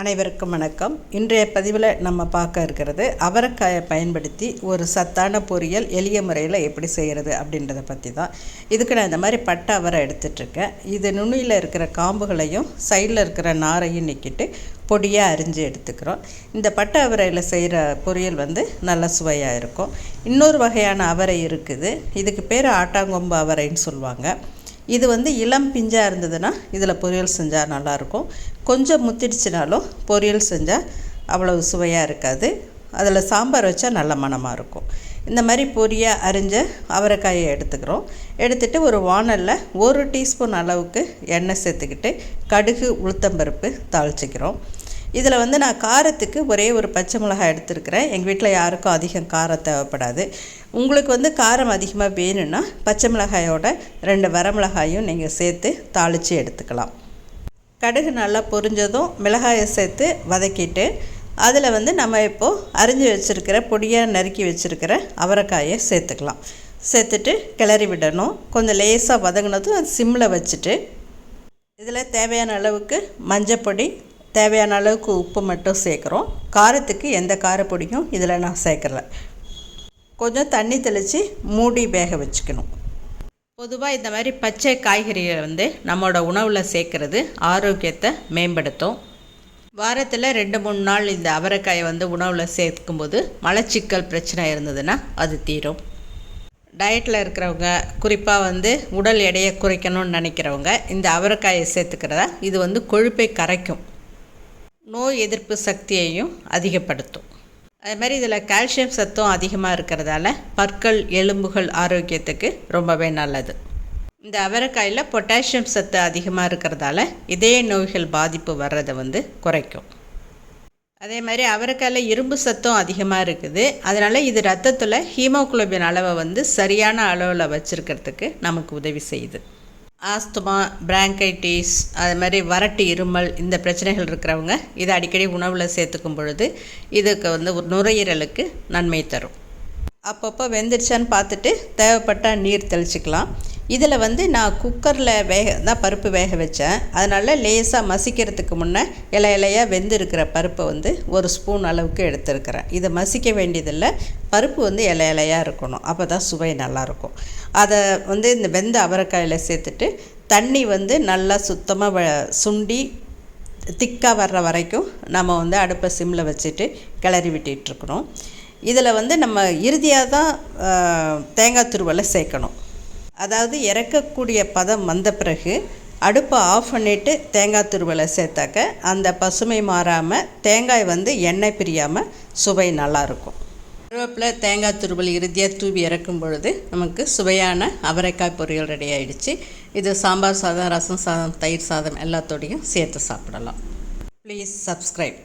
அனைவருக்கும் வணக்கம். இன்றைய பதிவில் நம்ம பார்க்க இருக்கிறது அவரைக்காயை பயன்படுத்தி ஒரு சத்தான பொரியல் எளிய முறையில் எப்படி செய்கிறது அப்படின்றத பற்றி தான் இதுக்கு நான் இந்த மாதிரி பட்டை அவரை எடுத்துட்ருக்கேன். இது நுண்ணியில் இருக்கிற காம்புகளையும் சைடில் இருக்கிற நாரையும் நிற்கிட்டு பொடியாக அரிஞ்சு எடுத்துக்கிறோம். இந்த பட்டை அவரையில் செய்கிற பொரியல் வந்து நல்ல சுவையாக இருக்கும். இன்னொரு வகையான அவரை இருக்குது. இதுக்கு பேர் ஆட்டாங்கொம்பு அவரைன்னு சொல்லுவாங்க. இது வந்து இளம் பிஞ்சாக இருந்ததுன்னா இதில் பொரியல் செஞ்சால் நல்லாயிருக்கும். கொஞ்சம் முத்திடுச்சுனாலும் பொரியல் செஞ்சால் அவ்வளவு சுவையாக இருக்காது. அதில் சாம்பார் வச்சா நல்ல மணமாக இருக்கும். இந்த மாதிரி பொரியாக அரிஞ்ச அவரைக்காயை எடுத்துக்கிறோம். எடுத்துகிட்டு ஒரு வானலில் ஒரு டீஸ்பூன் அளவுக்கு எண்ணெய் சேர்த்துக்கிட்டு கடுகு உளுத்தம்பருப்பு தாளிச்சிக்கிறோம். இதில் வந்து நான் காரத்துக்கு ஒரே ஒரு பச்சை மிளகாய் எடுத்துருக்கிறேன். எங்கள் வீட்டில் யாருக்கும் அதிகம் காரம் தேவைப்படாது. உங்களுக்கு வந்து காரம் அதிகமாக வேணும்னா பச்சை மிளகாயோட ரெண்டு வரமிளகாயும் நீங்கள் சேர்த்து தாளித்து எடுத்துக்கலாம். கடுகு நல்லா பொரிஞ்சதும் மிளகாயை சேர்த்து வதக்கிட்டு அதில் வந்து நம்ம இப்போது அரிஞ்சு வச்சுருக்கிற பொடியாக நறுக்கி வச்சுருக்கிற அவரைக்காயை சேர்த்துக்கலாம். சேர்த்துட்டு கிளறி விடணும். கொஞ்சம் லேசாக வதங்கினதும் அது சிம்மில் வச்சுட்டு இதில் தேவையான அளவுக்கு மஞ்சப்பொடி தேவையான அளவுக்கு உப்பு மட்டும் சேர்க்குறோம். காரத்துக்கு எந்த காரப்பொடியும் இதில் நான் சேர்க்கல. கொஞ்சம் தண்ணி தெளித்து மூடி வேக வச்சுக்கணும். பொதுவாக இந்த மாதிரி பச்சை காய்கறிகளை வந்து நம்மளோட உணவில் சேர்க்குறது ஆரோக்கியத்தை மேம்படுத்தும். வாரத்தில் ரெண்டு மூணு நாள் இந்த அவரைக்காயை வந்து உணவில் சேர்க்கும்போது மலச்சிக்கல் பிரச்சனை இருந்ததுன்னா அது தீரும். டயட்டில் இருக்கிறவங்க குறிப்பாக வந்து உடல் எடையை குறைக்கணும்னு நினைக்கிறவங்க இந்த அவரைக்காயை சேர்த்துக்கிறதா இது வந்து கொழுப்பை கரைக்கும். நோய் எதிர்ப்பு சக்தியையும் அதிகப்படுத்தும். அது மாதிரி இதில் கால்சியம் சத்தும் அதிகமாக இருக்கிறதால பற்கள் எலும்புகள் ஆரோக்கியத்துக்கு ரொம்பவே நல்லது. இந்த அவரைக்காயில் பொட்டாசியம் சத்து அதிகமாக இருக்கிறதால இதய நோய்கள் பாதிப்பு வர்றதை வந்து குறைக்கும். அதே மாதிரி அவரைக்காயில் இரும்பு சத்தும் அதிகமாக இருக்குது. அதனால் இது ரத்தத்தில் ஹீமோகுளோபின் அளவை வந்து சரியான அளவில் வச்சுருக்கிறதுக்கு நமக்கு உதவி செய்யுது. ஆஸ்துமா பிராங்கைட்டிஸ் அது மாதிரி வறட்டு இருமல் இந்த பிரச்சனைகள் இருக்கிறவங்க இதை அடிக்கடி உணவில் சேர்த்துக்கும் பொழுது இதுக்கு வந்து ஒரு நுரையீரலுக்கு நன்மை தரும். அப்பப்போ வெந்துருச்சான்னு பார்த்துட்டு தேவைப்பட்டால் நீர் தெளிச்சிக்கலாம். இதில் வந்து நான் குக்கரில் வேக தான் பருப்பு வேக வச்சேன். அதனால் லேசாக மசிக்கிறதுக்கு முன்னே இலை இலையாக வெந்து இருக்கிற பருப்பை வந்து ஒரு ஸ்பூன் அளவுக்கு எடுத்துருக்கிறேன். இதை மசிக்க வேண்டியதில்லை. பருப்பு வந்து இலை இலையாக இருக்கணும். அப்போ தான் சுவை நல்லாயிருக்கும். அதை வந்து இந்த வெந்த அவரைக்காயில் சேர்த்துட்டு தண்ணி வந்து நல்லா சுத்தமாக வ சுண்டி திக்காக வர்ற வரைக்கும் நம்ம வந்து அடுப்பை சிம்மில் வச்சுட்டு கிளறி விட்டுட்ருக்கணும் இதில் வந்து நம்ம இறுதியாக தான் தேங்காய் துருவலை சேர்க்கணும். அதாவது இறக்கக்கூடிய பதம் வந்த பிறகு அடுப்பை ஆஃப் பண்ணிவிட்டு தேங்காய் துருவலை சேர்த்தாக்க அந்த பசுமை மாறாமல் தேங்காய் வந்து எண்ணெய் பிரியாமல் சுவை நல்லாயிருக்கும் கருவேப்பில் தேங்காய் துருவல் இறுதியாக தூவி இறக்கும் பொழுது நமக்கு சுவையான அவரைக்காய் பொரியல் ரெடி ஆகிடுச்சு இது சாம்பார் சாதம் ரசம் சாதம் தயிர் சாதம் எல்லாத்தோடையும் சேர்த்து சாப்பிடலாம். Please subscribe